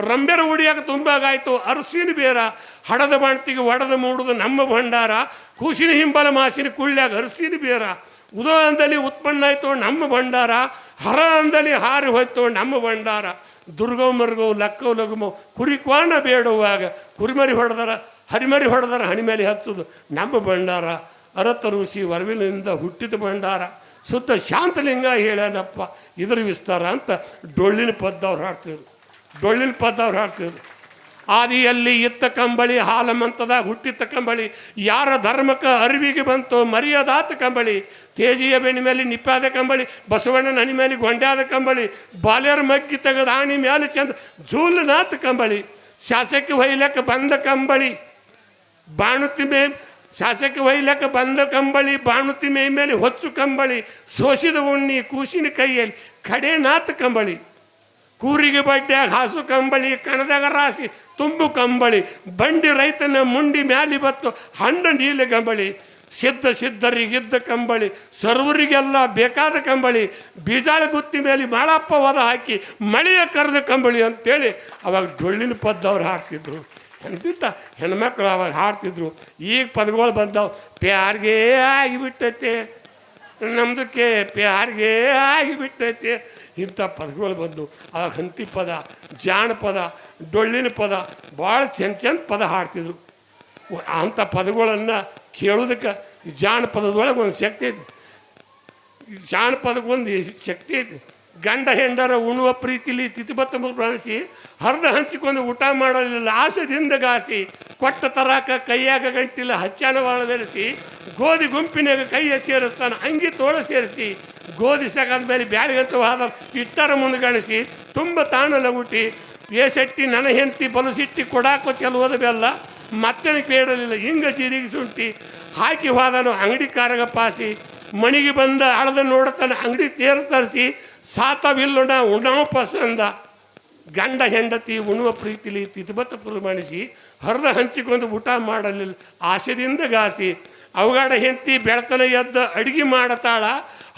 ರಂಬೆರ ಉಡಿಯಾಕ ತುಂಬಾಗಾಯ್ತು ಅರಸಿನ ಬೇರ. ಹಡದ ಬಾಣ್ತಿಗೆ ಒಡದ ಮೂಡುದು ನಮ್ಮ ಭಂಡಾರ. ಕೂಸಿನ ಹಿಂಬಲ ಮಾಸಿನ ಕುಳ್ಳ್ಯಾಗ ಅರಸಿನ ಬೇರ. ಉದೋ ಉತ್ಪನ್ನ ಆಯಿತು, ನಮ್ಮ ಭಂಡಾರ. ಹರ ಹಾರಿ ಹೋಯ್ತು, ನಮ್ಮ ಭಂಡಾರ. ದುರ್ಗವ್ ಮರ್ಗವು, ಲಕ್ಕವು ಲಗುಮೋ ಕುರಿ ಕ್ವಾಣ ಬೇಡುವಾಗ ಕುರಿಮರಿ ಹೊಡೆದಾರ, ಹರಿಮರಿ ಹೊಡೆದಾರ ಹಣಿ ಮೇಲೆ ಹಚ್ಚುದು ನಮ್ಮ ಭಂಡಾರ. ಅರತ ಋಷಿ ವರವಿನಿಂದ ಹುಟ್ಟಿದ ಭಂಡಾರ. ಸುತ್ತ ಶಾಂತಲಿಂಗ ಹೇಳ್ಯಾನಪ್ಪ. ಇದ್ರ ವಿಸ್ತಾರ ಅಂತ ಡೊಳ್ಳಿನ ಪದ್ದವ್ರು ಹಾಡ್ತಿದ್ರು. ಡೊಳ್ಳಿನ ಪದ್ದವ್ರು ಹಾಡ್ತಿದ್ರು. ಆದಿಯಲ್ಲಿ ಇತ್ತ ಕಂಬಳಿ, ಹಾಲಮಂತದ ಹುಟ್ಟಿತ್ತ ಕಂಬಳಿ, ಯಾರ ಧರ್ಮಕ್ಕೆ ಅರಿವಿಗೆ ಬಂತು ಮರಿಯದಾತ ಕಂಬಳಿ, ತೇಜಿಯ ಬೆಣ್ಣೆ ಮೇಲೆ ನಿಪ್ಪಾದ ಕಂಬಳಿ, ಬಸವಣ್ಣನ ಹಣಿ ಮೇಲೆ ಗೊಂಡ್ಯಾದ ಕಂಬಳಿ, ಬಾಲ್ಯರ ಮಗ್ಗಿ ತೆಗೆದ ಆಣಿ ಮೇಲೆ ಚಂದ ಜೂಲನಾಥ ಕಂಬಳಿ, ಶಾಸಕಿ ಹೊಯ್ಲಕ್ಕೆ ಬಂದ ಕಂಬಳಿ, ಬಾಣುತಿ ಮೇ, ಶಾಸಕ ಒಯ್ಲಕ್ಕೆ ಬಂದ ಕಂಬಳಿ, ಬಾಣುತಿ ಮೇ ಮೇಲೆ ಹೊಚ್ಚು ಕಂಬಳಿ, ಸೋಸಿದ ಉಣ್ಣಿ, ಕೂಸಿನ ಕೈಯಲ್ಲಿ ಕಡೆನಾಥ ಕಂಬಳಿ. ಕೂರಿಗೆ ಬಡ್ಡ್ಯಾಗ ಹಾಸು ಕಂಬಳಿ, ಕಣದಾಗ ರಾಸಿ ತುಂಬು ಕಂಬಳಿ, ಬಂಡಿ ರೈತನ ಮುಂಡಿ ಮ್ಯಾಲಿ ಬತ್ತು ಹಣ್ಣ ನೀಲಿ ಕಂಬಳಿ, ಸಿದ್ಧ ಸಿದ್ಧರಿಗಿದ್ದ ಕಂಬಳಿ, ಸರ್ವರಿಗೆಲ್ಲ ಬೇಕಾದ ಕಂಬಳಿ, ಬೀಜಾಳ ಗುತ್ತಿ ಮೇಲೆ ಮಾಳಪ್ಪ ವದ ಹಾಕಿ, ಮಳೆಯ ಕರೆದ ಕಂಬಳಿ ಅಂತೇಳಿ ಅವಾಗ ಡೊಳ್ಳಿನ ಪದ್ದವ್ರು ಹಾಕ್ತಿದ್ರು. ಎಂತಿದ್ದ? ಹೆಣ್ಮಕ್ಳು ಅವಾಗ ಹಾಡ್ತಿದ್ರು. ಈಗ ಪದಗಳು ಬಂದವು. ಪ್ಯಾರ್ಗೆ ಆಗಿಬಿಟ್ಟೈತೆ. ನಮ್ದಕ್ಕೆ ಪ್ಯಾರ್ಗೇ ಆಗಿಬಿಟ್ಟೈತೆ. ಇಂಥ ಪದಗಳು ಬಂದು ಆ ಹಂತಿ ಪದ ಜಾನಪದ ಡೊಳ್ಳಿನ ಪದ, ಭಾಳ ಚೆಂದ ಚೆಂದ ಪದ ಹಾಡ್ತಿದ್ರು. ಅಂಥ ಪದಗಳನ್ನು ಕೇಳೋದಕ್ಕೆ ಜಾನಪದದೊಳಗೆ ಒಂದು ಶಕ್ತಿ ಐತಿ. ಜಾನಪದಕ್ಕೊಂದು ಶಕ್ತಿ ಐತಿ. ಗಂಡ ಹೆಂಡರ ಉಣುವ ಪ್ರೀತಿಲಿ ತಿಥಿಬತ್ತ ಬಳಸಿ ಹರಿದ ಹಂಚಿಕೊಂಡು ಊಟ ಮಾಡಲಿಲ್ಲ. ಆಸೆದಿಂದ ಗಾಸಿ ಕೊಟ್ಟ ತರಾಕ ಕೈಯಾಗ ಗಂಟಿಲ್ಲ ಹಚ್ಚಾನ ಬೆಳೆಸಿ ಗೋಧಿ ಗುಂಪಿನಾಗ ಕೈಯ ಸೇರಿಸ್ತಾನೆ, ಅಂಗಿ ತೋಳ ಸೇರಿಸಿ ಗೋಧಿ ಸಗಾದ ಮೇಲೆ ಬ್ಯಾಳಿಗಂತ ಹೋದ ಇಟ್ಟರ ಮುಂದ್ಗಣಿಸಿ ತುಂಬ ತಾಣ ಲಗುಟಿ ಏ ಶೆಟ್ಟಿ, ನನ್ನ ಹೆಂಡತಿ ಬಲಸಿಟ್ಟಿ ಕೊಡಾಕೋ ಚೆಲುವದ ಬೆಲ್ಲ ಮತ್ತೆ ಕೇಳಲಿಲ್ಲ ಹಿಂಗ ಜೀರಿಗೆ ಸುಂಟಿ ಹಾಕಿ ಹೋದನು ಅಂಗಡಿ ಕಾರಗ ಪಾಸಿ ಮಣಿಗೆ ಬಂದ ಹಳದ ನೋಡ್ತಾನೆ ಅಂಗಡಿ ತೇರು ತರಿಸಿ ಸಾತವಿಲ್ಲೋಣ ಉಣಾವ ಪಸಂದ ಗಂಡ ಹೆಂಡತಿ ಉಣ್ಣುವ ಪ್ರೀತಿಲಿ ತಿಥಬತ್ತ ಪ್ರಮಾಣಿಸಿ, ಹರಿದ ಹಂಚಿಕೊಂಡು ಊಟ ಮಾಡಲಿಲ್ಲ ಆಸೆದಿಂದ ಗಾಸಿ. ಅವಗಾಡ ಹೆಂಡತಿ ಬೆಳತನ ಎದ್ದ ಅಡುಗೆ ಮಾಡತಾಳ,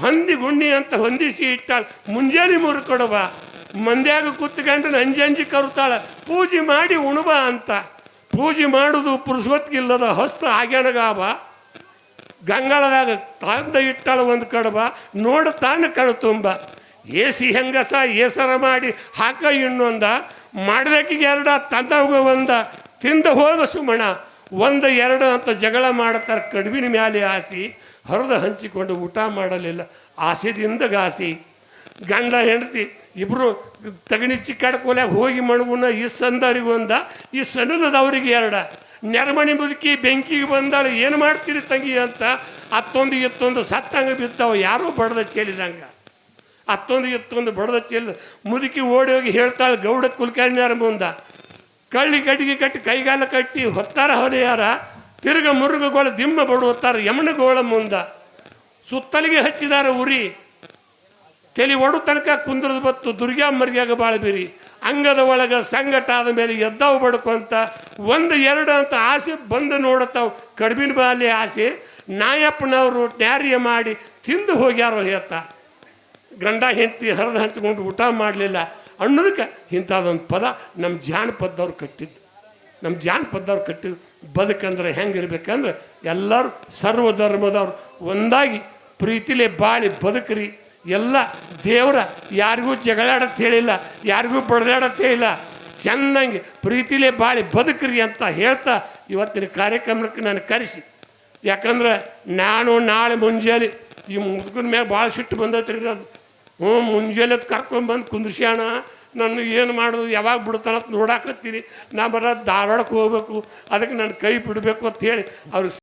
ಹಂದಿ ಗುಣ್ಣಿ ಅಂತ ಹೊಂದಿಸಿ ಇಟ್ಟಾಳ, ಮುಂಜಾನೆ ಮೂರು ಮಂದ್ಯಾಗ ಕೂತ್ಕೊಂಡು ನಂಜಂಜಿ ಕರುತಾಳ, ಪೂಜೆ ಮಾಡಿ ಉಣುವ ಅಂತ. ಪೂಜೆ ಮಾಡುವುದು ಪುರುಷೋತ್ಗಿಲ್ಲದ ಹಸ್ತ ಆಗ್ಯಾನಗಾಬ ಗಂಗಾಳದಾಗ ತಂದ ಇಟ್ಟಳು ಒಂದು ಕಡಬ, ನೋಡು ತಾನು ಕಣ ತುಂಬ. ಏಸಿ ಹೆಂಗಸ ಏಸರ ಮಾಡಿ ಹಾಕ ಇನ್ನೊಂದ, ಮಾಡ್ದಕ್ಕಿಗೆ ಎರಡ, ತಂದವಾಗ ಒಂದ, ತಿಂದ ಹೋದ ಸುಮಣ. ಒಂದು, ಎರಡು ಅಂತ ಜಗಳ ಮಾಡ್ತಾರೆ ಕಡುಬಿನ ಮ್ಯಾಲೆ ಆಸಿ, ಹರಿದು ಹಂಚಿಕೊಂಡು ಊಟ ಮಾಡಲಿಲ್ಲ, ಆಸೆದಿಂದ ಗಾಸಿ. ಗಂಡ ಹೆಂಡತಿ ಇಬ್ಬರು ತಗಣಿ ಚಿಕ್ಕಾಡ್ಕೊಲ್ಯಾಗ ಹೋಗಿ ಮಣಗುನ ಈ ಸಂದವ್ರಿಗೆ ಒಂದ ಈ ಸಣ್ಣದ ಅವ್ರಿಗೆ ಎರಡ. ನೆರಮಣಿ ಮುದುಕಿ ಬೆಂಕಿಗೆ ಬಂದಾಳು, ಏನು ಮಾಡ್ತೀರಿ ತಂಗಿ ಅಂತ ಅತ್ತೊಂದು ಎತ್ತೊಂದು ಸತ್ತಂಗ ಬಿದ್ದಾವ, ಯಾರೋ ಬಡದ ಚೆಲ್ಲಿದಂಗೆ ಅತ್ತೊಂದು ಎತ್ತೊಂದು ಬಡ್ದ ಚೆಲ್ಲ ಮುದುಕಿ ಓಡಿ ಹೋಗಿ ಹೇಳ್ತಾಳೆ, ಗೌಡ ಕುಲ್ಕರ್ಣಿಯರ ಮುಂದ? ಕಳ್ಳಿ ಕಟ್ಟಿಗೆ ಕಟ್ಟಿ ಕೈಗಾಲ ಕಟ್ಟಿ ಹೊತ್ತಾರ ಹೊರೆಯಾರ, ತಿರುಗ ಮುರುಗಗೋಳ ದಿಮ್ಮ ಬಡುತ್ತಾರ ಯಮನಗೋಳ ಮುಂದ. ಸುತ್ತಲಿಗೆ ಹಚ್ಚಿದಾರ ಉರಿ. ತಲೆ ಒಡು ತನಕ ಕುಂದ್ರದ ಬತ್ತು, ದುರ್ಗಾ ಮರ್ಗ್ಯಾಗ ಬಾಳ ಬೀರಿ. ಅಂಗದ ಒಳಗೆ ಸಂಗಟ ಆದ ಮೇಲೆ ಎದ್ದವು ಬಡ್ಕೊಂತ ಒಂದು ಎರಡು ಅಂತ ಆಸೆ ಬಂದು ನೋಡತ್ತಾವು. ಕಡ್ಬಿನ ಬಾಲಿ ಆಸೆ, ನಾಯಪ್ಪನವರು ನ್ಯಾರ್ಯ ಮಾಡಿ ತಿಂದು ಹೋಗ್ಯಾರೋ ಹೇಳ್ತಾ. ಗಂಡ ಹೆಂಡತಿ ಹರಿದು ಹಂಚ್ಕೊಂಡು ಊಟ ಮಾಡಲಿಲ್ಲ. ಅನ್ನೋದಕ್ಕೆ ಇಂಥದ್ದೊಂದು ಪದ ನಮ್ಮ ಜಾನಪದವ್ರು ಕಟ್ಟಿದ್ದು. ನಮ್ಮ ಜಾನಪದವ್ರು ಕಟ್ಟಿದ್ದು. ಬದುಕಂದ್ರೆ ಹೆಂಗಿರ್ಬೇಕಂದ್ರೆ ಎಲ್ಲರೂ ಸರ್ವ ಧರ್ಮದವ್ರು ಒಂದಾಗಿ ಪ್ರೀತಿಲೇ ಬಾಳಿ ಬದುಕ್ರಿ. ಎಲ್ಲ ದೇವರ ಯಾರಿಗೂ ಜಗಳಾಡತ್ತ ಹೇಳಿಲ್ಲ, ಯಾರಿಗೂ ಬಡದಾಡತ್ತ ಹೇಳಿಲ್ಲ. ಚೆನ್ನಾಗಿ ಪ್ರೀತಿಲೇ ಬಾಳಿ ಬದುಕ್ರಿ ಅಂತ ಹೇಳ್ತಾ ಇವತ್ತಿನ ಕಾರ್ಯಕ್ರಮಕ್ಕೆ ನಾನು ಕರೆಸಿ. ಯಾಕಂದ್ರೆ ನಾನು ನಾಳೆ ಮುಂಜಾನೆ ಈ ಮುದುಕನ ಮೇಲೆ ಭಾಳ ಸಿಟ್ಟು ಬಂದೈತ್ರಿ ಅದು. ಹ್ಞೂ, ಮುಂಜಾನೆ ಕರ್ಕೊಂಡ್ಬಂದು ಕುಂದ್ರಿಸ್ಯಾಣ. ನನ್ನ ಏನು ಮಾಡೋದು, ಯಾವಾಗ ಬಿಡ್ತಾನ ನೋಡಾಕತ್ತೀನಿ. ನಾ ಬರೋದು ಧಾರವಾಡಕ್ಕೆ ಹೋಗ್ಬೇಕು, ಅದಕ್ಕೆ ನನ್ನ ಕೈ ಬಿಡಬೇಕು ಅಂತ ಹೇಳಿ ಅವ್ರಿಗೆ